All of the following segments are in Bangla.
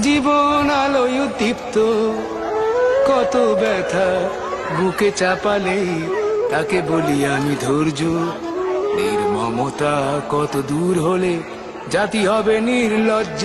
জীবন আলোয় উদ্দীপ্ত। কত ব্যথা বুকে চাপালে, তাকে বলি আমি ধৈর্য। নির্মমতা কত দূর হলে, জাতি হবে নির্লজ্জ।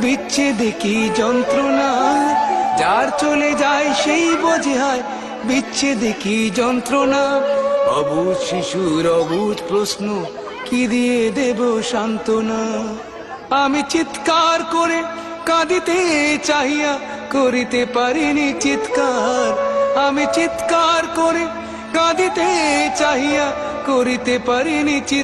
বিচ্ছেদে কি যন্ত্রণা? যার চলে যায় সেই বোঝে হয় বিচ্ছেদে কি যন্ত্রণা? অবুজ শিশুর অবুজ প্রশ্ন, কি দিয়ে দেব সান্ত্বনা? আমি চিৎকার করে কাঁদিতে চাহিয়া করিতে পারিনি চিৎকার। আমি চিৎকার করে কাঁদিতে চাহিয়া করিতে পারিনি চিৎকার